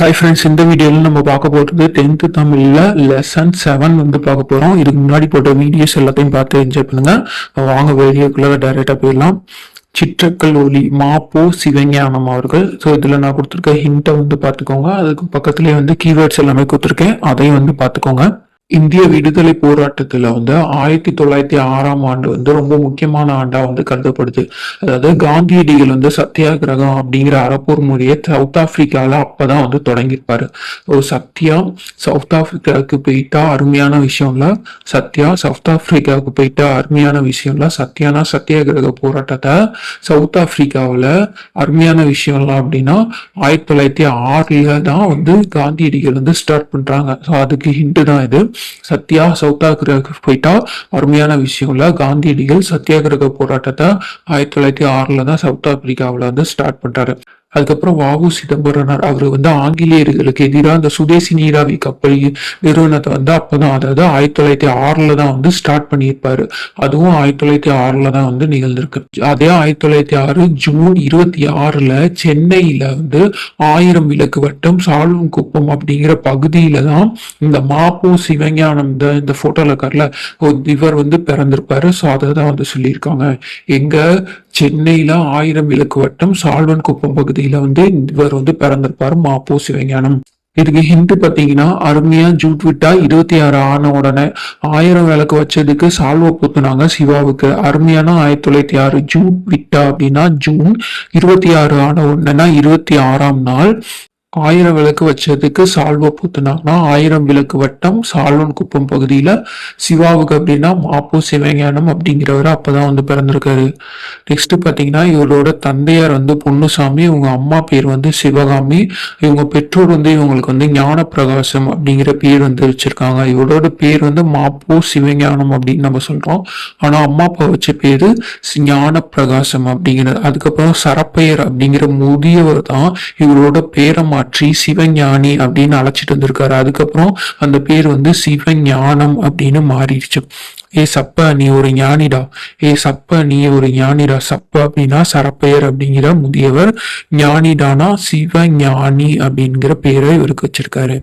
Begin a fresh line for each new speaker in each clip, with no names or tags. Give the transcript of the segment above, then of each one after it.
Hi friends இந்த வீடியோவில் நம்ம பார்க்க போகிறது டென்த்து தமிழில் லெசன் செவன் வந்து பார்க்க போகிறோம் இதுக்கு முன்னாடி போட்ட வீடியோஸ் எல்லாத்தையும் பார்த்து என்ஜாய் பண்ணுங்கள் வாங்க வீடியோக்குள்ள டைரெக்டாக போயிடலாம். சிற்றக்கல் ஒலி மாப்போ சிவஞானம் அவர்கள். ஸோ இதில் நான் கொடுத்துருக்க ஹிண்ட்டை வந்து பார்த்துக்கோங்க. அதுக்கு பக்கத்துலேயே வந்து கீவேர்ட்ஸ் எல்லாமே கொடுத்துருக்கேன். அதையும் வந்து பார்த்துக்கோங்க. இந்திய விடுதலை போராட்டத்துல வந்து ஆயிரத்தி தொள்ளாயிரத்தி ஆறாம் ஆண்டு வந்து ரொம்ப முக்கியமான ஆண்டா வந்து கருதப்படுது. அதாவது காந்தியடிகள் வந்து சத்தியாகிரகம் அப்படிங்கிற அறப்போர் முறையை சவுத் ஆப்பிரிக்கால அப்பதான் வந்து தொடங்கியிருப்பாரு. ஒரு சத்யா சவுத் ஆப்பிரிக்காவுக்கு போயிட்டா அருமையான விஷயம்ல சத்யா சவுத் ஆப்பிரிக்காவுக்கு போயிட்டா அருமையான விஷயம்ல சத்யானா சத்தியாகிரக போராட்டத்தை சவுத் ஆப்பிரிக்காவில் அருமையான விஷயம்லாம் அப்படின்னா ஆயிரத்தி தொள்ளாயிரத்தி ஆறுல தான் வந்து காந்தியடிகள் வந்து ஸ்டார்ட் பண்றாங்க. ஸோ அதுக்கு ஹிண்ட் தான் இது. சத்யா சவுத்தாகிரக போயிட்டா. அருமையான விஷயம் காந்தியடிகள் சத்தியாகிரக போராட்டத்தை ஆயிரத்தி தொள்ளாயிரத்தி ஆறுல தான் சவுத் ஆப்பிரிக்காவில் வந்து ஸ்டார்ட் பண்ணுறாரு அதுக்கப்புறம் வாகு சிதம்பரனார் அவர் வந்து ஆங்கிலேயர்களுக்கு எதிராக அந்த சுதேசி நீராவி கப்பல் நிறுவனத்தை வந்து அப்பதான் அதாவது ஆயிரத்தி தொள்ளாயிரத்தி ஆறுல தான் வந்து ஸ்டார்ட் பண்ணியிருப்பாரு. அதுவும் ஆயிரத்தி தொள்ளாயிரத்தி ஆறுல தான் வந்து நிகழ்ந்திருக்கு. அதே ஆயிரத்தி தொள்ளாயிரத்தி ஆறு ஜூன் இருபத்தி ஆறுல சென்னையில வந்து ஆயிரம் விளக்கு வட்டம் சாலும் குப்பம் அப்படிங்கிற பகுதியில தான் இந்த மாப்போ சிவஞானம் இந்த இந்த போட்டோல இருக்கார்ல இவர் வந்து பிறந்திருப்பாரு. ஸோ அதை தான் வந்து சொல்லியிருக்காங்க. எங்க சென்னையில ஆயிரம் விளக்கு வட்டம் சால்வன் குப்பம் பகுதியில வந்து இவர் வந்து பிறந்திருப்பாரு மாப்போ சிவஞானம். இதுக்கு ஹிந்து பாத்தீங்கன்னா அருமையா ஜூட் விட்டா இருபத்தி ஆறு ஆன உடனே ஆயிரம் விளக்கு வச்சதுக்கு சால்வ பூத்துனாங்க சிவாவுக்கு. அருமையான ஆயிரத்தி தொள்ளாயிரத்தி ஆறு ஜூட் விட்டா அப்படின்னா ஜூன் இருபத்தி ஆறு ஆன உடனே இருபத்தி ஆறாம் நாள் ஆயிரம் விளக்கு வச்சதுக்கு சால்வா பூத்துனாங்கன்னா ஆயிரம் விளக்கு வட்டம் சால்வன் குப்பம் பகுதியில சிவாவுக்கு அப்படின்னா மாப்போ சிவஞானம் அப்படிங்கிறவர் அப்பதான் வந்து பிறந்திருக்காரு. நெக்ஸ்ட் பாத்தீங்கன்னா இவரோட தந்தையார் வந்து பொன்னுசாமி இவங்க அம்மா பேர் வந்து சிவகாமி இவங்க பெற்றோர் வந்து இவங்களுக்கு வந்து ஞான பிரகாசம் அப்படிங்கிற பேர் வந்து வச்சிருக்காங்க. இவரோட பேர் வந்து மாப்போ சிவஞானம் அப்படின்னு நம்ம சொல்றோம். ஆனா அம்மா அப்பா வச்ச பேரு ஞான பிரகாசம் அப்படிங்கிறது. அதுக்கப்புறம் சரப்பையர் அப்படிங்கிற முதியவர் தான் இவரோட பேரை மாற்றி சிவஞானி அப்படின்னு அழைச்சிட்டு வந்திருக்காரு. அதுக்கப்புறம் அந்த பேர் வந்து சிவஞானம் அப்படின்னு மாறிடுச்சு. ஏ சப்ப நீ ஒரு ஞானிடா. ஏ சப்ப நீ ஒரு ஞானிடா. சப்ப அப்படின்னா சரப்பெயர் அப்படிங்கிற முதியவர். ஞானிடானா சிவஞானி அப்படிங்கிற பேரை இவருக்கு வச்சிருக்காரு.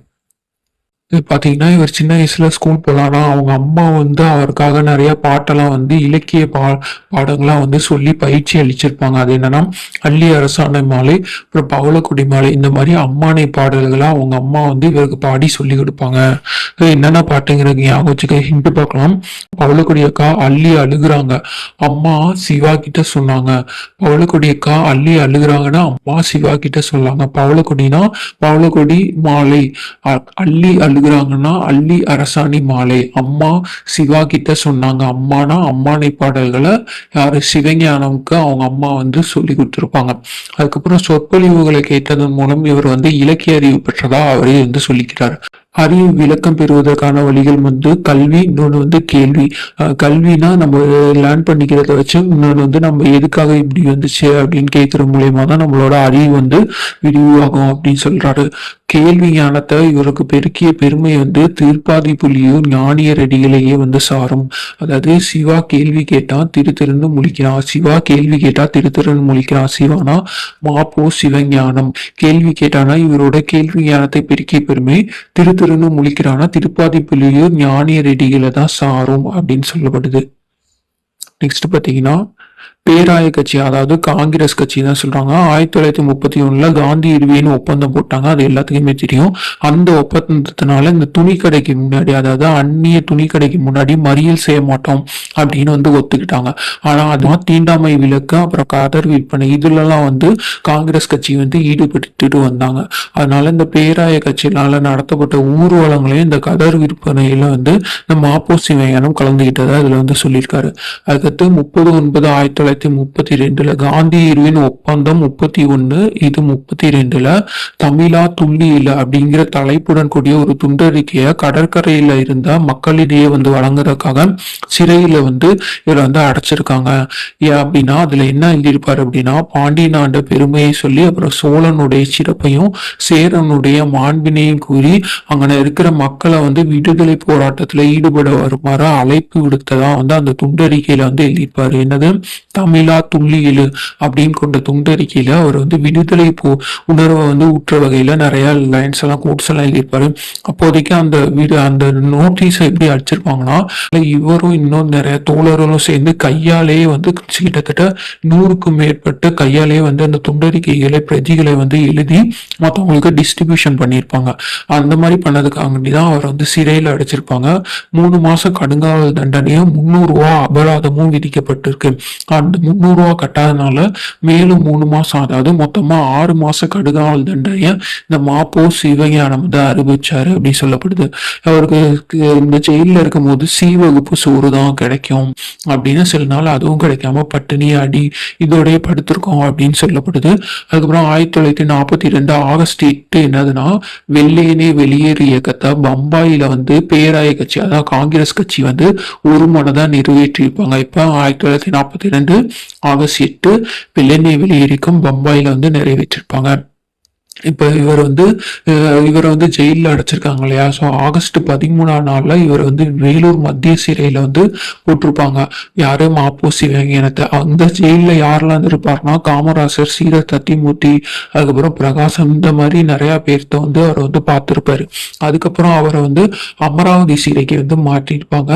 இது பார்த்தீங்கன்னா இவர் சின்ன வயசுல ஸ்கூல் போலானா அவங்க அம்மா வந்து அவருக்காக நிறைய பாட்டெல்லாம் வந்து இலக்கிய பா பாடங்கள்லாம் வந்து சொல்லி பயிற்சி அளிச்சிருப்பாங்க. அது என்னன்னா அள்ளி அரசாணை மாலை அப்புறம் பவளக்குடி மாலை இந்த மாதிரி அம்மானை பாடல்களாக அவங்க அம்மா வந்து இவருக்கு பாடி சொல்லி கொடுப்பாங்க. என்னென்ன பாட்டுங்கிறது ஞாபகம் வச்சுக்க ஹிண்ட் பார்க்கலாம். பவளக்குடி அக்கா அள்ளி அழுகுறாங்க. அம்மா சிவா கிட்ட சொன்னாங்க. பவளக்குடி அக்கா அள்ளி அழுகுறாங்கன்னா அம்மா சிவா கிட்ட சொன்னாங்க பவளக்குடினா பவளக்குடி மாலை. அ- அள்ளி அழுகுறாங்கன்னா அள்ளி அரசாணி மாலை. அம்மா சிவா கிட்ட சொன்னாங்க. அம்மானா அம்மானை பாடல்களை யாரு சிவஞானம்க்கு அவங்க அம்மா வந்து சொல்லி கொடுத்துருப்பாங்க. அதுக்கப்புறம் சொற்பொழிவுகளை கேட்டதன் மூலம் இவர் வந்து இலக்கிய அறிவு பெற்றதா அவரே வந்து சொல்லிக்கிறார். அறிவு விளக்கம் பெறுவதற்கான வழிகள் வந்து கல்வி இன்னொன்று வந்து கேள்வி. கல்வினா நம்ம லேர்ன் பண்ணிக்கிறத வச்சு இன்னொன்று வந்து நம்ம எதுக்காக இப்படி வந்துச்சு அப்படின்னு கேட்குற மூலயமா தான் நம்மளோட அறிவு வந்து விரிவாகும் அப்படின்னு சொல்றாரு. கேள்வி ஞானத்தை இவருக்கு பெருக்கிய பெருமை வந்து திருப்பாதி புலியும் ஞானியர் அடிகளையே வந்து சாரும். அதாவது சிவா கேள்வி கேட்டா திரு திருன்னு முழிக்கிறான் சிவா கேள்வி கேட்டா திரு திருன்னு முழிக்கிறான் சிவானா மாப்போ சிவஞானம். கேள்வி கேட்டானா இவரோட கேள்வி ஞானத்தை பெருக்கிய பெருமை திரு திருன்னு முழிக்கிறானா? திருப்பாதி புலியும் தான் சாரும் அப்படின்னு சொல்லப்படுது. நெக்ஸ்ட் பாத்தீங்கன்னா பேராய கட்சி அதாவது காங்கிரஸ் கட்சி தான் சொல்றாங்க. ஆயிரத்தி தொள்ளாயிரத்தி முப்பத்தி ஒண்ணுல காந்தி இருவின்னு ஒப்பந்தம் போட்டாங்க. அது எல்லாத்துக்குமே தெரியும். அந்த ஒப்பந்தத்தினால இந்த துணி கடைக்கு முன்னாடி அதாவது அந்நிய துணி கடைக்கு முன்னாடி மறியல் செய்ய மாட்டோம் அப்படின்னு வந்து ஒத்துக்கிட்டாங்க. ஆனா அதுதான் தீண்டாமை விலக்கு அப்புறம் கதர் விற்பனை இதுலலாம் வந்து காங்கிரஸ் கட்சி வந்து ஈடுபட்டுட்டு வந்தாங்க. அதனால இந்த பேராய கட்சியினால நடத்தப்பட்ட ஊர்வலங்களையும் இந்த கதர் விற்பனையில வந்து இந்த மாப்போ சிவஞானம் கலந்துகிட்டதா இதுல வந்து சொல்லியிருக்காரு. அதுக்கடுத்து முப்பது ஒன்பது ஆயிரத்தி தொள்ளாயிரத்தி முப்பத்தி ரெண்டுல காந்தி இருவின் ஒப்பந்தம் முப்பத்தி ஒன்னு இது முப்பத்தி ரெண்டுல தமிழா துள்ளியில அப்படிங்கிற தலைப்புடன் கூடிய ஒரு துண்டறிக்கையை கடற்கரையில இருந்த மக்களிடையே வந்து வழங்குறதுக்காக சிறையில வந்து இவர் வந்து அடைச்சிருக்காங்க. ஏன் அப்படின்னா அதுல என்ன எழுதியிருப்பாரு அப்படின்னா பாண்டிய நாண்ட பெருமையை சொல்லி அப்புறம் சோழனுடைய சிறப்பையும் சேரனுடைய மாண்பினையும் கூறி அங்கன இருக்கிற மக்களை வந்து விடுதலை போராட்டத்துல ஈடுபட வருமாறு அழைப்பு விடுத்ததா வந்து அந்த துண்டறிக்கையில வந்து எழுதியிருப்பாரு. என்னது? தமிழா துள்ளி அப்படின்னு கொண்ட துண்டறிக்கையில அவர் வந்து விடுதலை போ உணர்வை வந்து ஊற்ற வகையில நிறைய லைன்ஸ் எல்லாம் கோட்ஸ் எல்லாம் எழுதியிருப்பாரு. அப்போதைக்கு அந்த வீடு அந்த நோட்டீஸ் எப்படி அடிச்சிருப்பாங்கன்னா இவரும் இன்னும் நிறைய தோழர்களும் சேர்ந்து கையாலே வந்து கிட்டத்தட்ட நூறுக்கும் மேற்பட்ட கையாலே வந்து அந்த துண்டறிக்கைகளை பிரதிகளை வந்து எழுதி மற்றவங்களுக்கு டிஸ்ட்ரிபியூஷன் பண்ணியிருப்பாங்க. அந்த மாதிரி பண்ணதுக்காண்டி தான் அவர் வந்து சிறையில் அடைச்சிருப்பாங்க. மூணு மாசம் கடுங்கால தண்டனையும் முந்நூறு ரூபா அபராதமும் விதிக்கப்பட்டிருக்கு. அந்த முந்நூறு கட்டாதனால மேலும் மூணு மாசம் அதாவது மொத்தமா ஆறு மாச கடுகாவல் தண்டனையை இந்த மாப்போ சிவஞானம் வந்து அறிவிச்சாரு அப்படின்னு சொல்லப்படுது. அவருக்கு இந்த ஜெயிலில் இருக்கும்போது சி வகுப்பு சோறு தான் கிடைக்கும் அப்படின்னு சில நாள் அதுவும் கிடைக்காம பட்டினி அடி இதோடய படுத்திருக்கோம் அப்படின்னு சொல்லப்படுது. அதுக்கப்புறம் ஆயிரத்தி தொள்ளாயிரத்தி நாற்பத்தி ரெண்டு ஆகஸ்ட் எட்டு என்னதுன்னா வெள்ளையனே வெளியேறு இயக்கத்தை பம்பாயில வந்து பேராய கட்சி அதாவது காங்கிரஸ் கட்சி வந்து ஒரு மனதா நிறைவேற்றியிருப்பாங்க. இப்ப ஆயிரத்தி தொள்ளாயிரத்தி நாற்பத்தி ரெண்டு ஆகஸ்ட் எட்டு வெள்ளையனே வெளியேறிக்கும் பம்பாயில் வந்து நிறைவேற்றிருப்பாங்க. இப்போ இவர் வந்து இவரை வந்து ஜெயிலில் அடைச்சிருக்காங்க இல்லையா? ஸோ ஆகஸ்ட் பதிமூணாம் நாளில் இவர் வந்து வேலூர் மத்திய சிறையில் வந்து போட்டிருப்பாங்க. யார்? மாப்போ சிவகேனத்தை அந்த ஜெயிலில் யாரெல்லாம் இருப்பார்னா காமராசர் சீர தத்திமூர்த்தி அதுக்கப்புறம் பிரகாசம் இந்த மாதிரி நிறையா பேர்த்த வந்து அவர் வந்து பார்த்துருப்பாரு. அதுக்கப்புறம் அவரை வந்து அமராவதி சிறைக்கு வந்து மாற்றிருப்பாங்க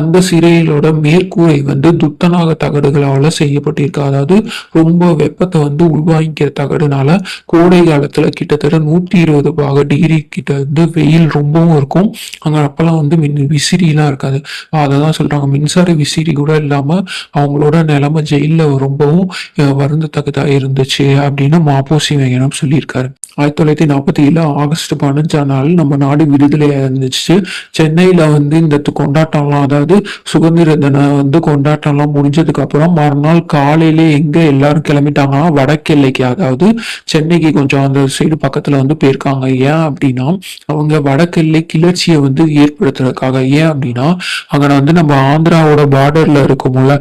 அந்த சிறையிலோட மேற்கூரை வந்து துத்தநாக தகடுகளால் செய்யப்பட்டிருக்கு. அதாவது ரொம்ப வெப்பத்தை வந்து உள்வாங்கிக்கிற தகடுனால கோடை காலத்தில் கிட்டத்தட்ட நூத்தி இருபது பாக டிகிரி கிட்ட வந்து வெயில் ரொம்பவும் இருக்கும். அங்கே அப்பெல்லாம் வந்து மின் விசிறிலாம் இருக்காது. அதை தான் சொல்றாங்க. மின்சார விசிறி கூட இல்லாம அவங்களோட நிலைமை ஜெயிலில் ரொம்பவும் அஹ், வருந்தத்தக்கதா இருந்துச்சு அப்படின்னு மாப்போசி வேங்கனம் சொல்லியிருக்காரு. ஆயிரத்தி தொள்ளாயிரத்தி நாற்பத்தி ஏழு ஆகஸ்ட் பதினஞ்சாம் நாள் நம்ம நாடு விடுதலை இருந்துச்சு சென்னையில வந்து இந்த கொண்டாட்டம்லாம் அதாவது சுதந்திர தினம் வந்து கொண்டாட்டம்லாம் முடிஞ்சதுக்கு அப்புறம் மறுநாள் காலையிலே எங்க எல்லாரும் கிளம்பிட்டாங்கன்னா வடக்கெல்லைக்கு அதாவது சென்னைக்கு கொஞ்சம் அந்த சைடு பக்கத்துல வந்து போயிருக்காங்க. ஏன் அப்படின்னா அவங்க வடக்கெல்லை கிளர்ச்சியை வந்து ஏற்படுத்துறதுக்காக. ஏன் அப்படின்னா அங்க வந்து நம்ம ஆந்திராவோட பார்டர்ல இருக்கும்ல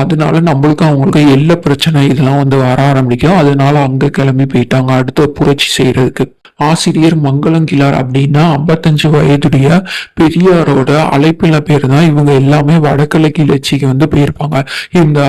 அதனால நம்மளுக்கும் அவங்களுக்கும் எல்ல பிரச்சனை இதெல்லாம் வந்து வர ஆரம்பிக்கும். அதனால அங்க கிளம்பி போயிட்டாங்க. அடுத்த புரட்சி செய்கிறதுக்கு ஆசிரியர் மங்களங்கிலார் அப்படின்னா ஐம்பத்தஞ்சு வயதுடைய பெரியாரோட அழைப்பில பேர் தான் இவங்க எல்லாமே வடகிழக்கு கிளர்ச்சிக்கு வந்து போயிருப்பாங்க. இந்த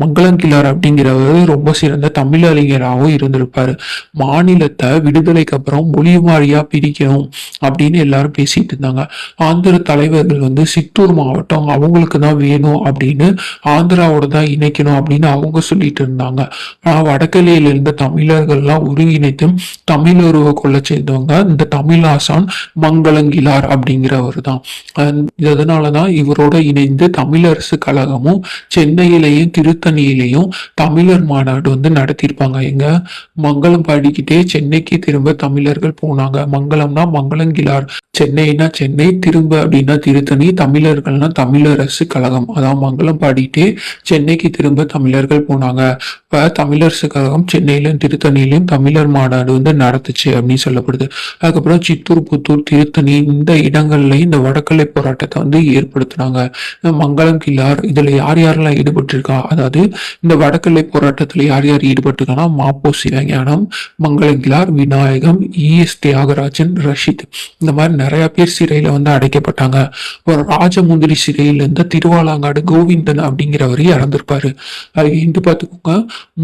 மங்களங்கிலார் அப்படிங்கிறவர் ரொம்ப சிறந்த தமிழ் அறிஞராகவும் இருந்திருப்பாரு. மாநிலத்தை விடுதலைக்கு அப்புறம் மொழி வாரியா பிரிக்கணும் அப்படின்னு எல்லாரும் பேசிட்டு இருந்தாங்க. ஆந்திர தலைவர்கள் வந்து சித்தூர் மாவட்டம் அவங்களுக்கு தான் வேணும் அப்படின்னு ஆந்திராவோட தான் இணைக்கணும் அப்படின்னு அவங்க சொல்லிட்டு இருந்தாங்க. ஆனா வடக்கிளையில இருந்த தமிழர்கள்லாம் ஒருங்கிணைத்து தமிழருவை கொள்ள செய்தவங்க இந்த தமிழ் ஆசான் மங்களங்கிலார் அப்படிங்கிறவர் தான் அஹ் இவரோட இணைந்து தமிழரசு கழகமும் சென்னையிலையும் திருத்தணியிலையும் தமிழர் மாநாடு வந்து நடத்தியிருப்பாங்க. எங்க? மங்களம் பாடிக்கிட்டே சென்னைக்கு திரும்ப தமிழர்கள் போனாங்க. மங்களம்னா மங்களங்கிலார் சென்னைனா சென்னை திரும்ப அப்படின்னா திருத்தணி தமிழர்கள்னா தமிழரசு கழகம். அதான் மங்களம் பாடிட்டே சென்னைக்கு திரும்ப தமிழர்கள் போனாங்க. இப்ப தமிழரசு கழகம் சென்னையிலும் திருத்தணியிலும் தமிழர் மாநாடு வந்து நடத்துச்சு அப்படின்னு சொல்லப்படுது. அதுக்கப்புறம் சித்தூர் புத்தூர் திருத்தணி இந்த இடங்கள்லயும் இந்த வடக்கலை போராட்டத்தை வந்து ஏற்படுத்தினாங்க. மங்களம் கிளார் இதுல யார் யாரெல்லாம் ஈடுபட்டிருக்கா? அதாவது இந்த வடக்கலை போராட்டத்துல யார் யார் ஈடுபட்டிருக்காங்கன்னா மாப்போ சிவஞானம் மங்களங்கிலார் விநாயகம் இஎஸ் தியாகராஜன் ரஷித். இந்த மாதிரி நிறைய பேர் சிறையில வந்து அடைக்கப்பட்டாங்க. ஒரு ராஜமுந்திரி சிறையிலிருந்து திருவாலாங்காடு கோவிந்தன் அப்படிங்கிறவர் இறந்திருப்பாரு. அது இந்து பார்த்துக்கோங்க.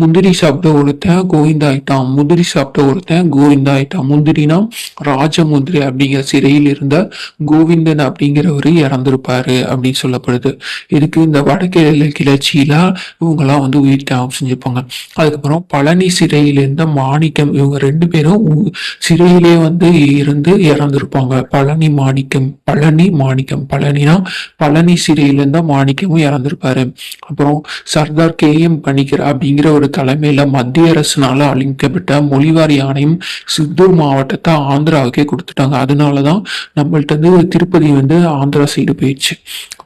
முந்திரி சாப்பிட்ட ஒருத்தன் கோவிந்தா ஆயிட்டான் முந்திரி சாப்பிட்ட ஒருத்தன் கோவிந்தா ஆயிட்டான் முந்திரினா ராஜமுந்திரி அப்படிங்கிற சிறையில் இருந்த கோவிந்தன் அப்படிங்கிறவர் இறந்திருப்பாரு அப்படின்னு சொல்லப்படுது. இதுக்கு இந்த வடக்கு கிளர்ச்சியில இவங்கெல்லாம் வந்து உயிர் தியாகம் செஞ்சுப்பாங்க. அதுக்கப்புறம் பழனி சிறையில் இருந்த மாணிக்கம் இவங்க ரெண்டு பேரும் சிறையிலே வந்து இருந்து இறந்திருப்பாங்க. பழனி மாணிக்கம் பழனி மாணிக்கம் பழனினா பழனி சிறையில இருந்த மாணிக்கமும் இறந்திருப்பாரு. அப்புறம் சர்தார் கே எம் பணிக்கர் அப்படிங்கிற ஒரு தலைமையில மத்திய அரசினால அளிக்கப்பட்ட மொழிவாரி ஆணையம் சித்தூர் மாவட்டத்தை ஆந்திராவுக்கே கொடுத்துட்டாங்க. அதனாலதான் நம்மள்ட்ட வந்து திருப்பதி வந்து ஆந்திரா சைடு போயிடுச்சு.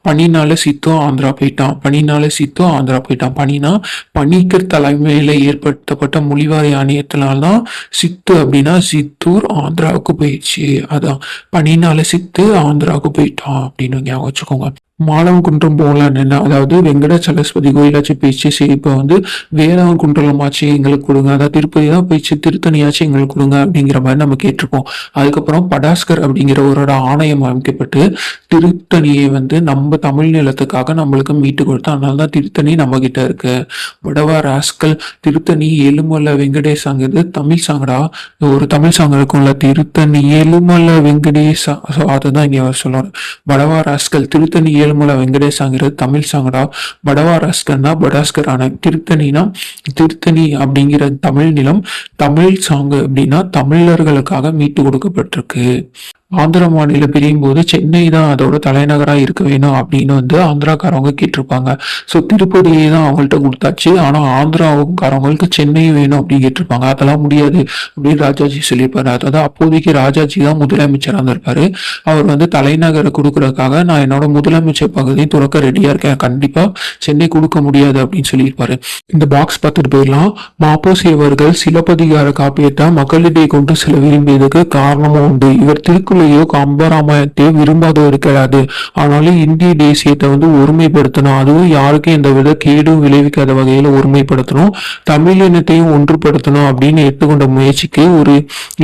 பனினால சித்தும் ஆந்திரா போயிட்டான். பனினால சித்தும் ஆந்திரா போயிட்டான். பனினா பனிக்கர் தலைமையில ஏற்படுத்தப்பட்ட மொழிவாரி ஆணையத்தினால்தான் சித்து அப்படின்னா சித்தூர் ஆந்திராவுக்கு போயிடுச்சு. அதான். பனினால சித்து ஆந்திராவுக்கு போயிட்டான் அப்படின்னு ஞாபகம் வச்சுக்கோங்க. மாலவன் குன்றம் போகலான்னு என்ன அதாவது சரஸ்வதி கோயிலாச்சும் போயிடுச்சு சரி இப்போ வந்து வேலவன் குன்றலமாச்சு எங்களுக்கு கொடுங்க. அதாவது திருப்பதி தான் போயிடுச்சு திருத்தணியாச்சும் எங்களுக்கு கொடுங்க அப்படிங்கிற மாதிரி நம்ம கேட்டிருப்போம் அதுக்கப்புறம் படாஸ்கர் அப்படிங்கிற ஒரு ஆணையம் அமைக்கப்பட்டு திருத்தணியை வந்து நம்ம தமிழ் நிலத்துக்காக நம்மளுக்கு மீட்டு கொடுத்தோம் அதனால தான் திருத்தணி நம்ம கிட்ட இருக்கு. வடவா ராஸ்கல் திருத்தணி எலுமல்ல வெங்கடேசாங்கிறது தமிழ் சாங்கடா ஒரு தமிழ் சாங் இருக்கும்ல திருத்தணி எலுமல்ல வெங்கடேசா. ஸோ அதுதான் இங்கே அவர் சொல்லுவார் வடவா ராஸ்கல் திருத்தணி ஏழுமலை வெங்கடேஷாங்கிறது தமிழ் சாங்கடா படவாராஸ்கர்னா படாஸ்கரான படாஸ்கர் திருத்தணினா திருத்தணி அப்படிங்கிற தமிழ் நிலம் தமிழ் சாங்கு அப்படின்னா தமிழர்களுக்காக மீட்டு கொடுக்கப்பட்டிருக்கு. ஆந்திர மாநிலம் பிரியும் போது சென்னை தான் அதோட தலைநகரா இருக்க வேணும் அப்படின்னு வந்து ஆந்திராக்காரவங்க கேட்டிருப்பாங்க. ஸோ திருப்பதியை தான் அவங்கள்ட்ட கொடுத்தாச்சு. ஆனா ஆந்திராவுக்காரவங்களுக்கு சென்னை வேணும் அப்படின்னு கேட்டிருப்பாங்க. அதெல்லாம் முடியாது அப்படின்னு ராஜாஜி சொல்லியிருப்பாரு. அதாவது அப்போதைக்கு ராஜாஜி தான் முதலமைச்சராக இருந்திருப்பாரு. அவர் வந்து தலைநகரை கொடுக்கறதுக்காக நான் என்னோட முதலமைச்சர் பகுதியை துறக்க ரெடியா இருக்கேன். கண்டிப்பா சென்னை கொடுக்க முடியாது அப்படின்னு சொல்லியிருப்பாரு. இந்த பாக்ஸ் பார்த்துட்டு போயிடலாம். மாப்போசி அவர்கள் சிலப்பதிகார காப்பியத்தை மக்களிடையே கொண்டு செல்ல விரும்பியதுக்கு காரணமும் உண்டு. இவர் திருக்குறளையோ கம்பராமாயத்தையோ விரும்பாதவர் கிடையாது. ஆனாலும் இந்திய தேசியத்தை வந்து ஒருமைப்படுத்தணும். அதுவும் யாருக்கும் எந்த வித கேடும் விளைவிக்காத வகையில ஒருமைப்படுத்தணும். தமிழ் இனத்தையும் ஒன்றுபடுத்தணும் அப்படின்னு எடுத்துக்கொண்ட முயற்சிக்கு ஒரு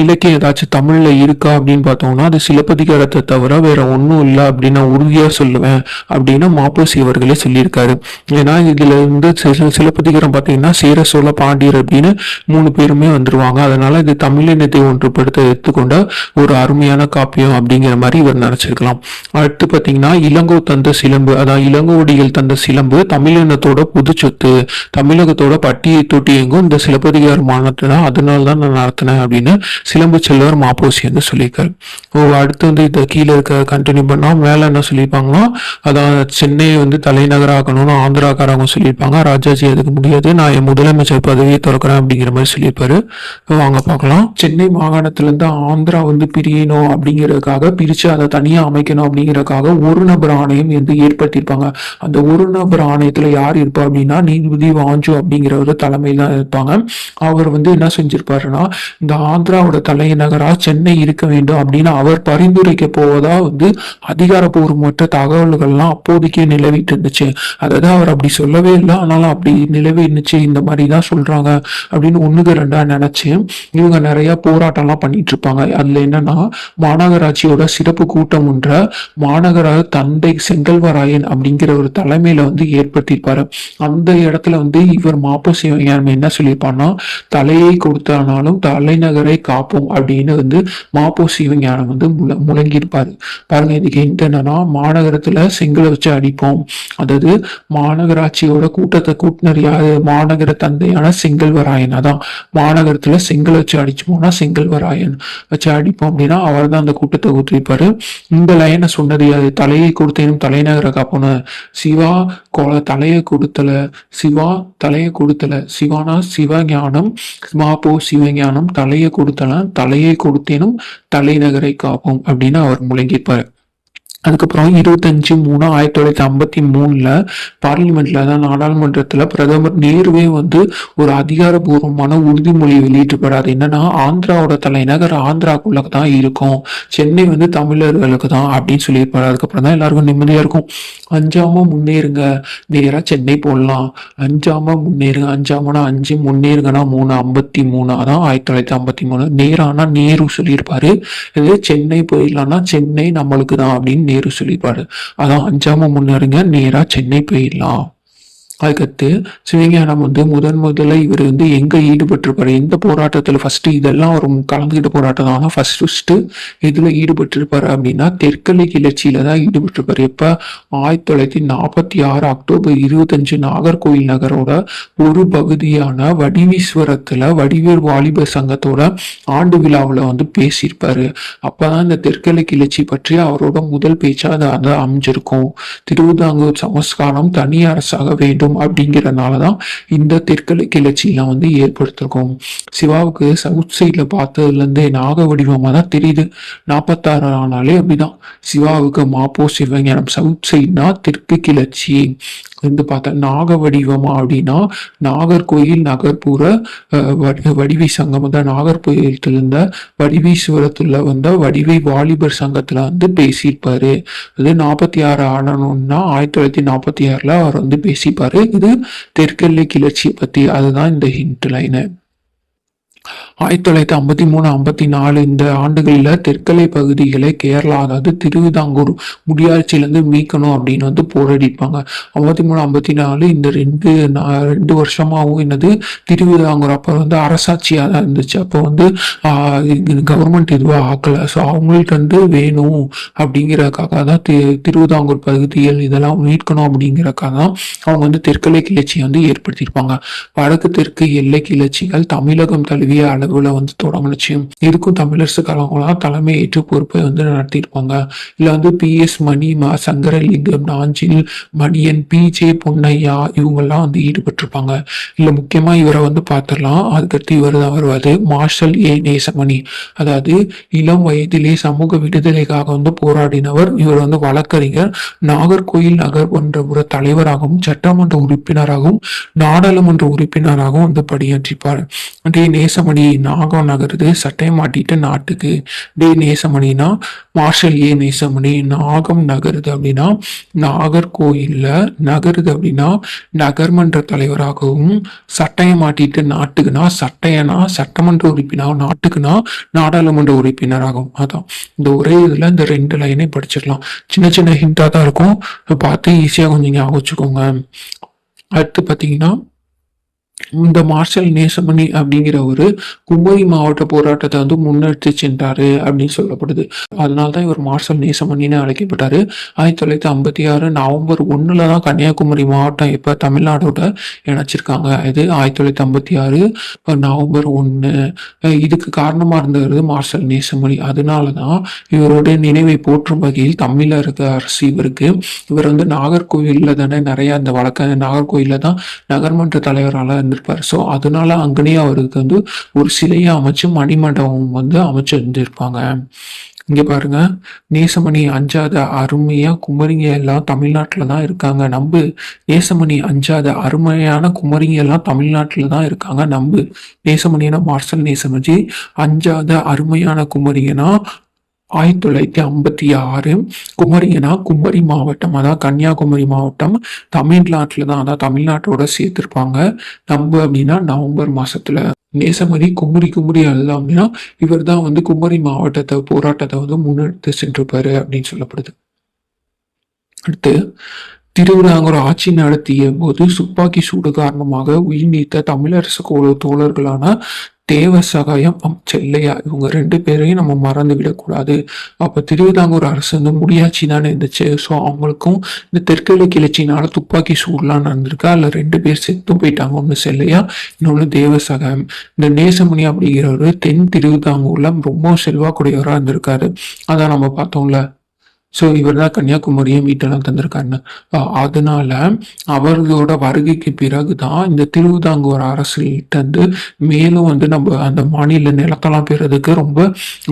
இலக்கியம் ஏதாச்சும் தமிழ்ல இருக்கா அப்படின்னு பார்த்தோம்னா அது சிலப்பதிகாரத்தை தவிர வேற ஒன்றும் இல்லை அப்படின்னு நான் உறுதியா சொல்லுவேன் அப்படின்னு மாப்போசி அவர்களே சொல்லியிருக்காரு. ஏன்னா இதுல இருந்து சிலப்பதிகாரம் பார்த்தீங்கன்னா சேர சோழ பாண்டியர் அப்படின்னு மூணு பேருமே வந்துருவாங்க. அதனால இது தமிழ் இனத்தை ஒன்றுபடுத்த எடுத்துக்கொண்ட ஒரு அருமையான காப்பியம் அப்படிங்கிற மாதிரி இவர் நினைச்சிருக்கலாம். அடுத்து பார்த்தீங்கன்னா இளங்கோ தந்த சிலம்பு அதான் இளங்கோடிகள் தந்த சிலம்பு தமிழினத்தோட புது சொத்து தமிழகத்தோட பட்டியை தொட்டி எங்கும் இந்த சிலப்பதிகார மாநாட்டு தான் அதனால தான் நான் நடத்தினேன் அப்படின்னு சிலம்பு செல்வர் மாப்போசி வந்து சொல்லியிருக்காரு. ஓ அடுத்து வந்து இந்த கீழே இருக்க கண்டினியூ பண்ணா மேல என்ன சொல்லியிருப்பாங்கன்னா அதான் சென்னையை வந்து தலைநகராக்கணும்னு ஆந்திராக்காரவங்க சொல்லியிருப்பாங்க. ராஜாஜி அதுக்கு முடியாது. நான் என் முதலமைச்சர் பதவியை திறக்கிறேன் அப்படிங்கிற மாதிரி சொல்லியிருப்பாரு. வாங்க பார்க்கலாம். சென்னை மாகாணத்துலேருந்து ஆந்திரா வந்து பிரியணும் அப்படிங்கிறதுக்காக பிரிச்சு அதை தனியா அமைக்கணும் அப்படிங்கிறதுக்காக ஒரு நபர் ஆணையம் வந்து ஏற்படுத்தியிருப்பாங்க அந்த ஒரு நபர் ஆணையத்துல யார் இருப்பா அப்படின்னா நீதிபதி வாஞ்சு அப்படிங்கிறவர் தலைமையில் தான் இருப்பாங்க. அவர் வந்து என்ன செஞ்சிருப்பாருன்னா இந்த ஆந்திராவோட தலைநகரா சென்னை இருக்க வேண்டும் அப்படின்னு அவர் பரிந்துரைக்க போவதா வந்து அதிகாரப்பூர்வமற்ற தகவல்கள்லாம் அப்போதைக்கே நிலவிட்டு இருந்துச்சு. அதாவது அவர் அப்படி சொல்லவே இல்லை ஆனாலும் அப்படி நிலவி இருந்துச்சு இந்த மாதிரி தான் சொல்றாங்க அப்படின்னு ஒண்ணுக்கு ரெண்டா நினைச்சு இவங்க நிறைய போராட்டம்லாம் பண்ணிட்டு இருப்பாங்க. அதுல என்னன்னா மாநகராட்சியோட சிறப்பு கூட்டம் ஒன்ற மாநகர தந்தை செங்கல்வராயன் அப்படிங்கிற ஒரு தலைமையில வந்து ஏற்படுத்தியிருப்பாரு அந்த இடத்துல வந்து இவர் மாப்போ சிவஞானம் என்ன சொல்லியிருப்பாருன்னா தலையை கொடுத்தானாலும் தலைநகரை காப்போம் அப்படின்னு வந்து மாப்போ சிவஞானம் வந்து முழ முழங்கியிருப்பாரு. பாருங்க இதுக்கு என்னன்னா மாநகரத்துல செங்கலை வச்சு அடிப்போம். அதாவது மாநகராட்சியோட கூட்டத்தை கூட்டினர் யாரு? மாநகர தந்தையான செங்கல்வராயன். அதான் மாநகரத்துல செங்கல் வச்சு அடிச்சு போனா செங்கல்வராயன் வச்சு அடிப்போம் அப்படின்னா அவர் தான் அந்த கூட்டத்தை ஊத்திருப்பாரு இந்த லைனை சொன்னது யாரு? தலையை கொடுத்தேனும் தலைநகர காப்போன சிவா கோல தலையை கொடுத்தல சிவா தலையை கொடுத்தல சிவானா? சிவஞானம். மாப்போ சிவஞானம். தலையை கொடுத்தல தலையை கொடுத்தேனும் தலைநகரை காப்போம் அப்படின்னு அவர் முழங்கியிருப்பாரு. அதுக்கப்புறம் இருபத்தஞ்சு மூணு ஆயிரத்தி தொள்ளாயிரத்தி ஐம்பத்தி மூணுல பார்லிமெண்ட்ல தான் நாடாளுமன்றத்துல பிரதமர் நேருவே வந்து ஒரு அதிகாரபூர்வமான உறுதிமொழியை வெளியிட்டிருப்பாரு. என்னன்னா ஆந்திராவோட தலைநகர் ஆந்திராக்குள்ள தான் இருக்கும். சென்னை வந்து தமிழர்களுக்கு தான் அப்படின்னு சொல்லியிருப்பாரு. அதுக்கப்புறம் தான் எல்லாருக்கும் நிம்மதியா இருக்கும். அஞ்சாம முன்னேறுங்க. நேரா சென்னை போடலாம். அஞ்சாம முன்னேறுங்க. அஞ்சாமனா அஞ்சு முன்னேறுங்கன்னா மூணு ஐம்பத்தி மூணு. அதான் ஆயிரத்தி தொள்ளாயிரத்தி ஐம்பத்தி மூணு. நேரானா நேரு சொல்லியிருப்பாரு. இது சென்னை போயிடலாம்னா சென்னை நம்மளுக்கு தான் அப்படின்னு நேரு சொல்லியிருப்பாரு அதான் அஞ்சாம முன்னேறுங்க நேரா சென்னை போயிடலாம். அதுக்கடுத்து சிவஞானம் வந்து முதன் முதல்ல இவர் வந்து எங்க ஈடுபட்டிருப்பாரு எந்த போராட்டத்துல ஃபர்ஸ்ட் இதெல்லாம் ஒரு கலந்துக்கிட்ட போராட்டம் தான் ஃபர்ஸ்ட் ஃபர்ஸ்ட் இதுல ஈடுபட்டிருப்பாரு அப்படின்னா தெற்கலை கிளர்ச்சியில தான் ஈடுபட்டிருப்பாரு. எப்ப? ஆயிரத்தி தொள்ளாயிரத்தி நாற்பத்தி ஆறு அக்டோபர் இருபத்தஞ்சு நாகர்கோவில் நகரோட ஒரு பகுதியான வடிவீஸ்வரத்துல வடிவேல் வாலிபர் சங்கத்தோட ஆண்டு விழாவில் வந்து பேசியிருப்பாரு. அப்பதான் இந்த தெற்கலை கிளர்ச்சி பற்றி அவரோட முதல் பேச்சா அதை அமைஞ்சிருக்கும். திருவிதாங்கூர் சமஸ்காரம் தனி அரசாக வேண்டும் அப்படிங்கறதுனாலதான் இந்த தெற்கலை கிளர்ச்சியெல்லாம் வந்து ஏற்படுத்திருக்கோம். சிவாவுக்கு சவுத் சைட்ல பார்த்ததுல இருந்தே நாக வடிவமாக தான் தெரியுது. நாற்பத்தாறு ஆனாலே அப்படிதான். சிவாவுக்கு மாப்போ சிவஞானம் சவுத் சைட்னா தெற்கு கிளர்ச்சி. வந்து பார்த்தா நாக வடிவமா அப்படின்னா நாகர்கோயில் நகர்ப்புற அஹ், வடி- வடிவை சங்கம். தான் நாகர்கோயிலத்துல இருந்த வடிவீஸ்வரத்துல வந்த வடிவை வாலிபர் சங்கத்துல வந்து பேசியிருப்பாரு. அது நாற்பத்தி ஆறு ஆனணும்னா ஆயிரத்தி தொள்ளாயிரத்தி நாற்பத்தி ஆறுல அவர் வந்து பேசிப்பாரு. இது தெற்கெல்லை கிளர்ச்சியை பத்தி. அதுதான் இந்த ஹிண்ட் லைனு ஆயிரத்தி தொள்ளாயிரத்தி ஐம்பத்தி மூணு ஐம்பத்தி நாலு இந்த ஆண்டுகளில் தெற்கலை பகுதிகளை கேரளா அதாவது திருவிதாங்கூர் முடியாட்சியிலேருந்து மீட்கணும் அப்படின்னு வந்து போராடிப்பாங்க ஐம்பத்தி மூணு ஐம்பத்தி நாலு இந்த ரெண்டு நா- ரெண்டு வருஷமாகவும் என்னது திருவிதாங்கூர் அப்போ வந்து அரசாட்சியாக தான் இருந்துச்சு. அப்போ வந்து கவர்மெண்ட் இதுவாக ஆக்கலை. ஸோ அவங்கள்ட்ட வந்து வேணும் அப்படிங்கிறக்காக தான் தி திருவிதாங்கூர் பகுதிகள் இதெல்லாம் மீட்கணும் அப்படிங்கிறக்காக தான் அவங்க வந்து தெற்கலை கிளர்ச்சியை வந்து ஏற்படுத்தியிருப்பாங்க. வடக்கு தெற்கு எல்லை கிளர்ச்சிகள் தமிழகம் தழுவிய அளவில் வந்து தொடங்குனுச்சு இதுக்கும் தமிழரசு தலைமை ஏற்று பொறுப்பை வந்து நடத்தியிருப்பாங்க. இல்லை வந்து பி எஸ் மணி மா சங்கரலிங்கம் நாஞ்சில் மணியன் பி ஜே பொன்னையா இவங்கெல்லாம் வந்து ஈடுபட்டிருப்பாங்க. இல்லை முக்கியமாக இவரை வந்து பார்த்துடலாம். அதுக்கடுத்து இவர் தான் வருவார் மார்ஷல் ஏ நேசமணி. அதாவது இளம் வயதிலே சமூக விடுதலைக்காக வந்து போராடினவர் இவர் வந்து வழக்கறிஞர். நாகர்கோயில் நகர் போன்ற ஒரு தலைவராகவும் சட்டமன்ற உறுப்பினராகவும் நாடாளுமன்ற உறுப்பினராகவும் வந்து பணியாற்றிப்பார். டே நேசமணி நாகம் நகருது சட்டை மாட்டிட்டு நாட்டுக்கு. டே நேசமணினா மார்ஷல் ஏ நேசமணி நாகம் நகருது அப்படின்னா நாகர்கோயில்ல நகருது அப்படின்னா நகர்மன்ற தலைவராகவும் சட்டையை மாட்டிட்டு நாட்டுக்குனா சட்டையனா சட்டமன்ற உறுப்பினர் நாட்டுக்குனா நாடாளுமன்ற உறுப்பினராகவும். அதான். இந்த ஒரே இதுல இந்த ரெண்டு லைனே படிச்சிடலாம். சின்ன சின்ன ஹிண்டா தான் இருக்கும். பார்த்து ஈஸியா கொஞ்சம் ஞாபகம் வச்சுக்கோங்க. அடுத்து பார்த்தீங்கன்னா இந்த மார்ஷல் நேசமணி அப்படிங்கிற ஒரு குமரி மாவட்ட போராட்டத்தை வந்து முன்னெடுத்து சென்றாரு அப்படின்னு சொல்லப்படுது. அதனால தான் இவர் மார்ஷல் நேசமணின்னு அழைக்கப்பட்டாரு. ஆயிரத்தி தொள்ளாயிரத்தி ஐம்பத்தி ஆறு நவம்பர் ஒண்ணுல தான் கன்னியாகுமரி மாவட்டம் இப்போ தமிழ்நாடோட இணைச்சிருக்காங்க. இது ஆயிரத்தி தொள்ளாயிரத்தி ஐம்பத்தி ஆறு நவம்பர் ஒன்று இதுக்கு காரணமாக இருந்தது மார்ஷல் நேசமணி. அதனால தான் இவருடைய நினைவை போற்றும் வகையில் தமிழக அரசு இவருக்கு இவர் வந்து நாகர்கோவிலில் தானே நிறைய அந்த வழக்க நாகர்கோவிலில் தான் நகர்மன்ற தலைவரால இருந்திருப்பார் ஸோ அதனால அங்கனே அவருக்கு வந்து ஒரு சிலையை அமைச்சு மணிமண்டபம் வந்து அமைச்சு இருந்திருப்பாங்க இங்க பாருங்க நேசமணி அஞ்சாத அருமையா குமரிங்க எல்லாம் தமிழ்நாட்டில் தான் இருக்காங்க. நம்பு நேசமணி அஞ்சாத அருமையான குமரிங்க எல்லாம் தமிழ்நாட்டில் தான் இருக்காங்க. நம்பு நேசமணினா மார்சல் நேசமணி. அஞ்சாத அருமையான குமரிங்கன்னா ஆயிரத்தி தொள்ளாயிரத்தி ஐம்பத்தி ஆறு குமரினா குமரி மாவட்டம் அதாவது கன்னியாகுமரி மாவட்டம். தமிழ்நாட்டில் தான் அதான் தமிழ்நாட்டோட சேர்த்திருப்பாங்க. நம்ம அப்படின்னா நவம்பர் மாசத்துல. நேசமணி குமரி குமரி அல்ல அப்படின்னா இவர் தான் வந்து குமரி மாவட்டத்தை போராட்டத்தை வந்து முன்னெடுத்து சென்றிருப்பாரு அப்படின்னு சொல்லப்படுது. அடுத்து திருவிதாங்கூர் ஆட்சி நடத்திய போது துப்பாக்கி சூடு காரணமாக உயிர் நீத்த தமிழரசு தோழர்களான தேவ சகாயம் அம் செல்லையா? இவங்க ரெண்டு பேரையும் நம்ம மறந்து விடக்கூடாது. அப்போ திருவிதாங்கூர் அரசு வந்து முடியாட்சி தானே இருந்துச்சு ஸோ அவங்களுக்கும் இந்த தெற்கிழக்கு கிளர்ச்சினால துப்பாக்கி சூடெலாம் நடந்திருக்கு? அதில் ரெண்டு பேர் செத்தும் போயிட்டாங்க ஒன்று செல்லையா? இன்னொன்று தேவ சகாயம் இந்த நேசமணி அப்படிங்கிறவர் தென் திருவிதாங்கூரில் ரொம்ப செல்வாக்குடையவராக இருந்திருக்காரு. அதான் நம்ம பார்த்தோம்ல. ஸோ இவர் தான் கன்னியாகுமரியை மீட்டெல்லாம் தந்திருக்காருன்னு. அதனால அவர்களோட வருகைக்கு பிறகு தான் இந்த திருவிதாங்கூர் அரசுகிட்ட வந்து மேலும் வந்து நம்ம அந்த மாநில நிலத்தெல்லாம் பெறதுக்கு ரொம்ப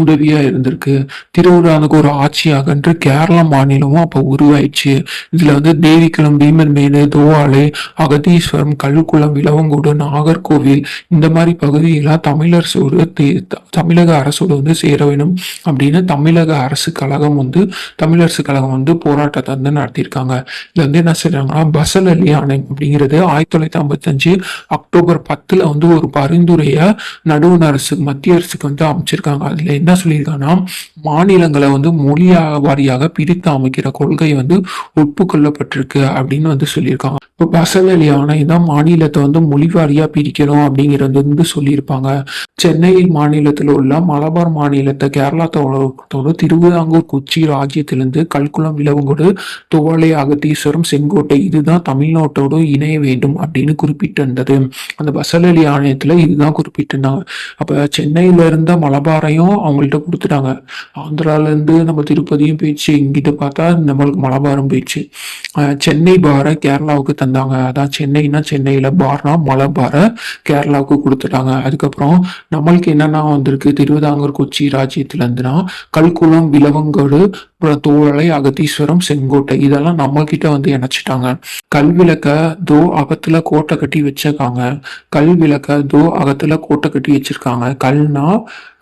உதவியா இருந்திருக்கு. திருவிதாங்கூர் ஆட்சியாகன்று கேரளா மாநிலமும் அப்போ உருவாயிடுச்சு. இதுல வந்து தேவிக்குளம் பீமன் மேலு தோவாலை அகதீஸ்வரம் கல்குளம் விலவங்கோடு நாகர்கோவில் இந்த மாதிரி பகுதியெல்லாம் தமிழரசோடு தே- தமிழக அரசோடு வந்து சேர வேணும் அப்படின்னு தமிழக அரசு கழகம் வந்து தமிழரசு கழகம் வந்து போராட்டத்தை வந்து நடத்தியிருக்காங்க. இதுல வந்து என்ன செய்றாங்கன்னா பசல் அலி ஆணையம் அப்படிங்கிறது ஆயிரத்தி தொள்ளாயிரத்தி ஐம்பத்தஞ்சு அக்டோபர் பத்துல வந்து ஒரு பரிந்துரைய நடுவண் அரசு மத்திய அரசுக்கு வந்து அமைச்சிருக்காங்க. அதுல என்ன சொல்லியிருக்காங்கன்னா மாநிலங்களை வந்து மொழியாக வாரியாக பிரித்து அமைக்கிற கொள்கை வந்து ஒப்புக்கொள்ளப்பட்டிருக்கு அப்படின்னு வந்து சொல்லியிருக்காங்க. இப்போ பசல் அலி ஆணையம் தான் மாநிலத்தை வந்து மொழிவாரியா பிரிக்கிறோம் பிரிக்கணும் அப்படிங்கிறது வந்து சொல்லியிருப்பாங்க. சென்னையில் மாநிலத்தில் உள்ள மலபார் மாநிலத்தை கேரளாத்தோட திருவிதாங்கூர் கொச்சி ராஜ்யத்திலிருந்து கல்குளம் விலவங்கோடு துவளை அகத்தீஸ்வரம் செங்கோட்டை இதுதான் தமிழ்நாட்டோடு இணைய வேண்டும் அப்படின்னு குறிப்பிட்டிருந்தது. அந்த பசலலி ஆணையத்துல இதுதான் குறிப்பிட்டிருந்தாங்க. அப்ப சென்னையில இருந்த மலபாரையும் அவங்கள்ட்ட கொடுத்துட்டாங்க. ஆந்திரால இருந்து நம்ம திருப்பதியும் போயிடுச்சு. இங்கிட்ட பார்த்தா நம்மளுக்கு மலபாரம் போயிடுச்சு. சென்னை பாரை கேரளாவுக்கு தந்தாங்க. அதான் சென்னைனா சென்னையில பார்னா மலபாரை கேரளாவுக்கு கொடுத்துட்டாங்க. அதுக்கப்புறம் நம்மளுக்கு என்னென்ன வந்திருக்கு? திருவிதாங்கூர் கொச்சி ராஜ்யத்துல இருந்துன்னா கல்குளம் விலவங்கோடு தோழலை அகத்தீஸ்வரம் செங்கோட்டை இதெல்லாம் நம்ம கிட்ட வந்து இணைச்சிட்டாங்க. கல்விளக்க தோ அகத்துல கோட்டை கட்டி வச்சிருக்காங்க. கல்விளக்க தோ அகத்துல கோட்டை கட்டி வச்சிருக்காங்க. கல்னா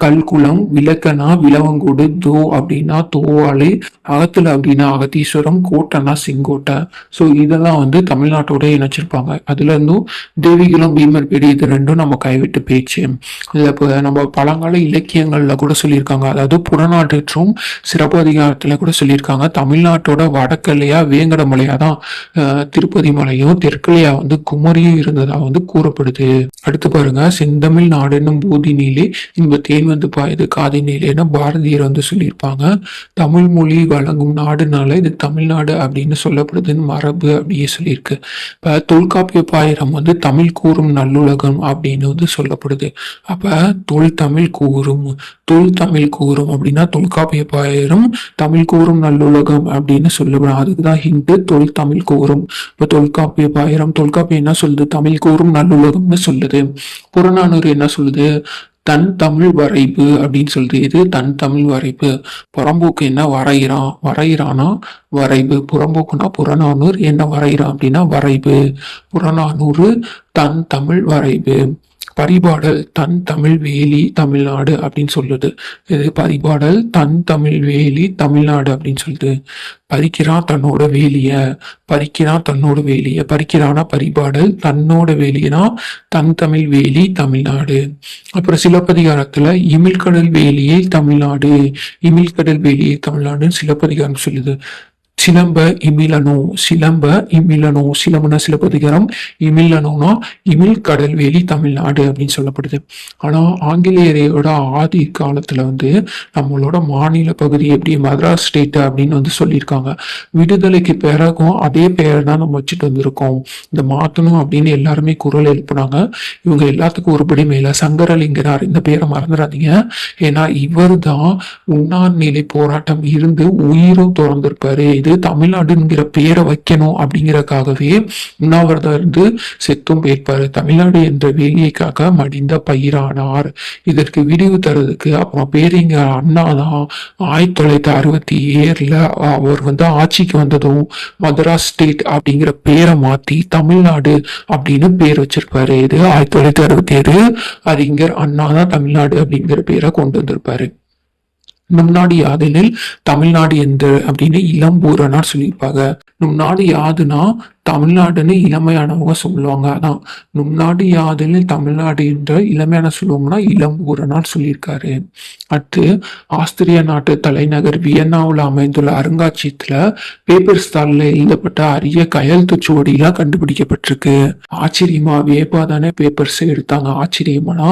கல்குளம் விளக்கனா விலவங்கூடு தோ அப்படின்னா தோவாளை அகத்துல அப்படின்னா அகத்தீஸ்வரம் கோட்டைனா செங்கோட்டை. ஸோ இதெல்லாம் வந்து தமிழ்நாட்டோட இணைச்சிருப்பாங்க. அதுல இருந்தும் வீமல் பெரிய இது ரெண்டும் நம்ம கைவிட்டு பேச்சு இதுல இப்போ நம்ம பழங்கால இலக்கியங்கள்ல கூட சொல்லியிருக்காங்க. அதாவது புறநாட்டற்றும் சிறப்பு அதிகாரத்துல கூட சொல்லியிருக்காங்க. தமிழ்நாட்டோட வடக்கல்லையா வேங்கட மலையா தான் திருப்பதி மலையும் தெற்கலையா வந்து குமரியும் இருந்ததா வந்து கூறப்படுது. அடுத்து பாருங்க. செந்தமிழ் நாடுன்னும் பூதி நீலே இந்த தேன் வந்து பாயுது. காதி நீலேன்னு பாரதியர் வந்து சொல்லியிருப்பாங்க. தமிழ் மொழி வழங்கும் நாடுனால இது தமிழ்நாடு அப்படின்னு சொல்லப்படுதுன்னு மரபு அப்படியே சொல்லியிருக்கு. இப்போ தொல்காப்பிய பாயிரம் வந்து தமிழ் கூறும் நல்லுலகம் அப்படின்னு வந்து சொல்லப்படுது. அப்ப தொல் தமிழ் கூறும் தொல் தமிழ் கூறும் அப்படின்னா தொல்காப்பிய பாயிரம் தமிழ் கூறும் நல்லுலகம் அப்படின்னு சொல்லப்படும் அதுக்கு தான் ஹிந்து தொல் தமிழ் கூறும் இப்போ தொல்காப்பிய பாயிரம் தொல்காப்பியம் என்ன சொல்லுது? தமிழ் கூறும் நல்லுலகம்னு சொல்லுது. புறநானூறு என்ன சொல்லுது? தன் தமிழ் வரைப்பு அப்படின்னு சொல்லுது. இது தன் தமிழ் வரைப்பு புறம்போக்கு என்ன? வரைகிறான் வரைகிறானா? வரைவு. புறம்போக்குனா புறநானூறு என்ன வரைகிறான் அப்படின்னா வரைவு. புறநானூறு தன் தமிழ் வரைவு. பரிபாடல் தன் தமிழ் வேலி தமிழ்நாடு அப்படின்னு சொல்லுது. இது பரிபாடல் தன் தமிழ் வேலி தமிழ்நாடு அப்படின்னு சொல்லுது. பறிக்கிறான் தன்னோட வேலிய பறிக்கிறான் தன்னோட வேலிய பறிக்கிறானா பரிபாடல் தன்னோட வேலினா தன் தமிழ் வேலி தமிழ்நாடு. அப்புறம் சிலப்பதிகாரத்துல இமிழ்கடல் வேலியை தமிழ்நாடு இமிழ்கடல் வேலியை தமிழ்நாடுன்னு சிலப்பதிகாரம் சொல்லுது. சிலம்ப இமிலனோ சிலம்ப இமிலனோ சிலம்புனா சிலப்பதிகாரம் இமிலனோனா இமில் கடல்வேலி தமிழ்நாடு அப்படின்னு சொல்லப்படுது. ஆனா ஆங்கிலேயரோட ஆதி காலத்துல வந்து நம்மளோட மாநில பகுதி எப்படி மதராஸ் ஸ்டேட் அப்படின்னு வந்து சொல்லியிருக்காங்க. விடுதலைக்கு பிறகும் அதே பெயர் தான் நம்ம வச்சுட்டு வந்திருக்கோம். இந்த மாத்தணும் அப்படின்னு எல்லாருமே குரல் எழுப்புனாங்க. இவங்க எல்லாத்துக்கும் ஒருபடி மேல சங்கரலிங்கனார் இந்த பேரை மறந்துடாதீங்க. ஏன்னா இவர் தான் உண்ணாநிலை போராட்டம் இருந்து உயிரும் திறந்திருப்பாரு. இது தமிழ்நாடுங்கிற பேரை வைக்கணும் அப்படிங்கறக்காகவே உண்ணாவிரதம் இருந்து செத்தும் போயிருப்பாரு. தமிழ்நாடு என்ற வேலியைக்காக மடிந்த பயிரானார். இதற்கு விடிவு தரதுக்கு அப்புறம் பேரிங்க அண்ணா தான் ஆயிரத்தி தொள்ளாயிரத்தி அறுபத்தி ஏழுல அவர் வந்து ஆட்சிக்கு வந்ததும் மதராஸ் ஸ்டேட் அப்படிங்கிற பேரை மாத்தி தமிழ்நாடு அப்படின்னு பேர் வச்சிருப்பாரு. இது ஆயிரத்தி தொள்ளாயிரத்தி அறுபத்தி ஏழு அறிஞர் அண்ணா தான் தமிழ்நாடு அப்படிங்கிற பேரை கொண்டு வந்திருப்பாரு. நும்நாடு யாதெனில் தமிழ்நாடு எந்த அப்படின்னு இளம்பூரனார் சொல்லியிருப்பாங்க. நும்நாடு யாதுனா தமிழ்நாடுன்னு இளமையானவங்க சொல்லுவாங்க. அதான் நும்நாடு யாதெனில் தமிழ்நாடு என்ற இளமையான சொல்லுவாங்கன்னா இளம் ஊரனால் சொல்லியிருக்காரு. அடுத்து ஆஸ்திரிய நாட்டு தலைநகர் வியன்னாவில் அமைந்துள்ள அருங்காட்சியகத்துல பேப்பர் ஸ்டாலில் எழுதப்பட்ட அரிய கையெழுத்து சுவடிலாம் கண்டுபிடிக்கப்பட்டிருக்கு. ஆச்சரியமா வியப்பா தானே பேப்பர்ஸ் எடுத்தாங்க. ஆச்சரியமானா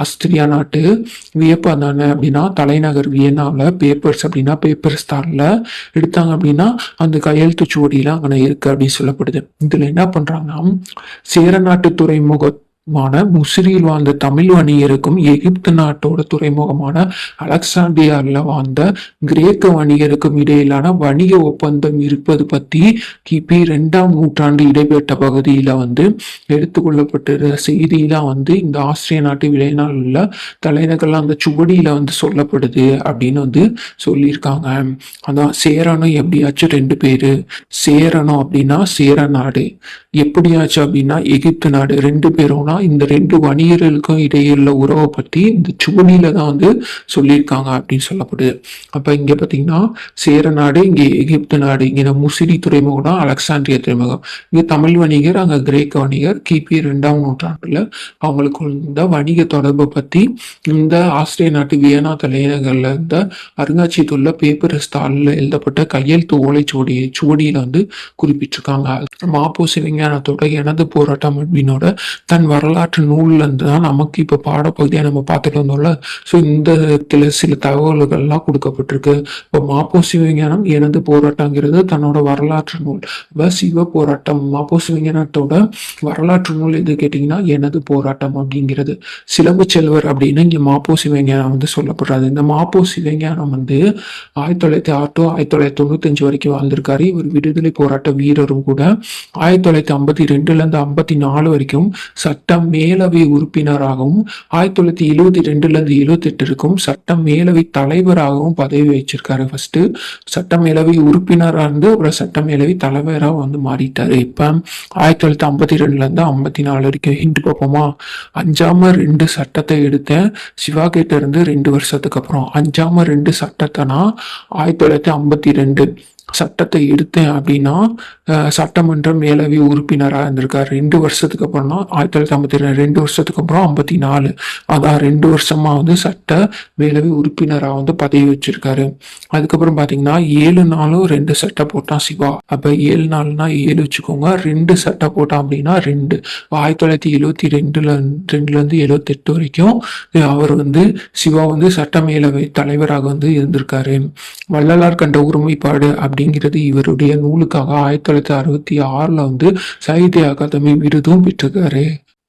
ஆஸ்திரியா நாட்டு வியப்பா தானே அப்படின்னா தலைநகர் வியன்னாவில் பேப்பர்ஸ் அப்படின்னா பேப்பர் ஸ்டாலில் எடுத்தாங்க அப்படின்னா அந்த கையெழுத்து சுவடிலாம் அங்கே இருக்கு அப்படின்னு சொல்லப்படுது. இதுல என்ன பண்றாங்கன்னா சேர நாட்டு துறைமுக மான முசிறியில் வாழ்ந்த தமிழ் வணிகருக்கும் எகிப்து நாட்டோட துறைமுகமான அலெக்சாண்டியாவில் வாழ்ந்த கிரேக்க வணிகருக்கும் இடையிலான வணிக ஒப்பந்தம் இருப்பது பத்தி கிபி ரெண்டாம் நூற்றாண்டு இடைப்பட்ட பகுதியில வந்து எடுத்துக்கொள்ளப்பட்ட செய்தியெல்லாம் வந்து இந்த ஆஸ்திரிய நாட்டு விளைநாள் உள்ள தலைநகர்ல அந்த சுவடியில வந்து சொல்லப்படுது அப்படின்னு வந்து சொல்லியிருக்காங்க. அதான் சேரனும் எப்படியாச்சும் ரெண்டு பேரு? சேரணும் அப்படின்னா சேர நாடு. எப்படியாச்சு அப்படின்னா எகிப்து நாடு. ரெண்டு பேரும் பேரும்னா இந்த ரெண்டு வணிகர்களுக்கும் இடையில உறவை பத்தி இந்த சுவடியில தான் வந்து சொல்லியிருக்காங்க அப்படின்னு சொல்லப்படுது. அப்ப இங்க பாத்தீங்கன்னா சேர நாடு இங்க எகிப்து நாடு இங்க முசிறி துறைமுகம் அலெக்சாண்டிய துறைமுகம். இங்கே தமிழ் வணிகர் அங்க கிரேக்க வணிகர் கிபி ரெண்டாம் நூற்றாண்டில் அவங்களுக்கு இந்த வணிக தொடர்பை பத்தி இந்த ஆஸ்திரிய நாட்டு வியனா தலைநகரில் இருந்த அருங்காட்சியகத்துள்ள பேப்பர் ஸ்டாலில் எழுதப்பட்ட கையெழுத்து ஓலைச்சுவடி சுவடியில வந்து குறிப்பிட்டிருக்காங்க. மாப்போசி விஞ்ஞானத்தோட எனது போராட்டம் அப்படின்னோட தன் வரலாற்று நூல்லேருந்து தான் நமக்கு இப்ப பாடப்பகுதியாக நம்ம பார்த்துட்டு வந்தோம்ல. ஸோ இந்த இடத்துல சில தகவல்கள்லாம் கொடுக்கப்பட்டிருக்கு. இப்போ மாப்போ விஞ்ஞானம் எனது போராட்டங்கிறது தன்னோட வரலாற்று நூல். இப்போ சிவ போராட்டம் மாப்போ விஞ்ஞானத்தோட வரலாற்று நூல் எது கேட்டிங்கன்னா எனது போராட்டம் அப்படிங்கிறது. சிலம்பு செல்வர் அப்படின்னு இங்க மாப்போ விஞ்ஞானம் வந்து சொல்லப்படுறாரு. இந்த மாப்போ விஞ்ஞானம் வந்து ஆயிரத்தி தொள்ளாயிரத்தி ஆறு ஆயிரத்தி தொள்ளாயிரத்தி தொண்ணூத்தஞ்சு வரைக்கும் வாழ்ந்திருக்காரு. இவர் விடுதலை போராட்ட வீரரும் கூட ஆயிரத்தி தொள்ளாயிரத்தி ஐம்பத்தி ரெண்டுல இருந்து ஐம்பத்தி நாலு வரைக்கும் சட்ட சட்டம் மேலவை உறுப்பினராகவும் ஆயிரத்தி தொள்ளாயிரத்தி எழுவத்தி ரெண்டுல இருந்து எழுவத்தி எட்டு இருக்கும் சட்டம் மேலவை தலைவராகவும் பதவி வச்சிருக்காரு ஃபர்ஸ்ட் சட்ட மேலவை உறுப்பினராக இருந்து அப்புறம் சட்ட மேலவை தலைவராக வந்து மாறிட்டாரு. இப்ப ஆயிரத்தி தொள்ளாயிரத்தி ஐம்பத்தி ரெண்டுல இருந்து ஐம்பத்தி நாலு வரைக்கும் ஹிண்ட் பார்ப்போமா அஞ்சாம ரெண்டு சட்டத்தை எடுத்தேன் சிவா கிட்ட இருந்து ரெண்டு வருஷத்துக்கு அப்புறம் அஞ்சாம ரெண்டு சட்டத்தைனா ஆயிரத்தி தொள்ளாயிரத்தி ஐம்பத்தி ரெண்டு. சட்டத்தை எடுத்தேன் அப்படின்னா சட்டமன்றம் சட்டமன்ற மேலவை உறுப்பினராக இருந்திருக்காரு. ரெண்டு வருஷத்துக்கு அப்புறம்னா ஆயிரத்தி தொள்ளாயிரத்தி ஐம்பத்தி ரெண்டு ரெண்டு வருஷத்துக்கு அப்புறம் ஐம்பத்தி நாலு. அதான் ரெண்டு வருஷமா வந்து சட்ட மேலவை உறுப்பினராக வந்து பதவி வச்சிருக்காரு. அதுக்கப்புறம் பாத்தீங்கன்னா ஏழு நாளும் ரெண்டு சட்டை போட்டான் சிவா. அப்ப ஏழு நாள்னா ஏழு வச்சுக்கோங்க. ரெண்டு சட்டை போட்டான் அப்படின்னா ரெண்டு. ஆயிரத்தி தொள்ளாயிரத்தி எழுவத்தி ரெண்டுல ரெண்டுல இருந்து எழுவத்தி எட்டு வரைக்கும் அவர் வந்து சிவா வந்து சட்ட மேலவை தலைவராக வந்து இருந்திருக்காரு. வள்ளலார் கண்ட ஒருமைப்பாடு அப்படிங்கிறது இவருடைய நூலுக்காக ஆயிரத்தி தொள்ளாயிரத்தி அறுபத்தி ஆறுல வந்து சாகித்ய அகாதமி விருதும் பெற்றிருக்காரு.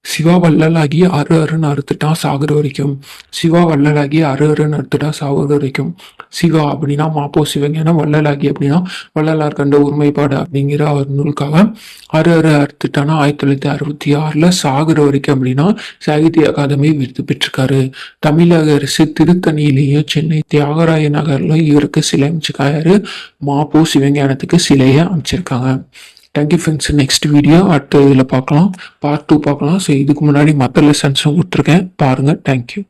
சிவா வள்ளலாகி அரு அருன்னு அறுத்துட்டான் சாகுற வரைக்கும். சிவா வள்ளலாகி அரு அருன்னு அறுத்துட்டான் சாகுற வரைக்கும். சிவா அப்படின்னா மாப்போ சிவஞானம் வள்ளலாகி அப்படின்னா வள்ளலார் கண்ட ஒருமைப்பாடு அப்படிங்கிற அவர் நூலுக்காக அரு அரு அறுத்துட்டானா ஆயிரத்தி தொள்ளாயிரத்தி அறுபத்தி ஆறுல சாகுற வரைக்கும் அப்படின்னா சாகித்ய அகாதமி விருது பெற்றிருக்காரு. தமிழக அரசு திருத்தணியிலேயும் சென்னை தியாகராய நகர்லையும் இவருக்கு சிலை அமைச்சிருக்காரு. மாப்போ சிவஞானத்துக்கு சிலையை அமைச்சிருக்காங்க. தேங்க்யூ ஃப்ரெண்ட்ஸ் நெக்ஸ்ட் வீடியோ அடுத்த இதில் பார்க்கலாம். பார்ட் டூ பார்க்கலாம். ஸோ இதுக்கு முன்னாடி மற்ற லெசன்ஸும் கொடுத்துருக்கேன் பாருங்கள் தேங்க்யூ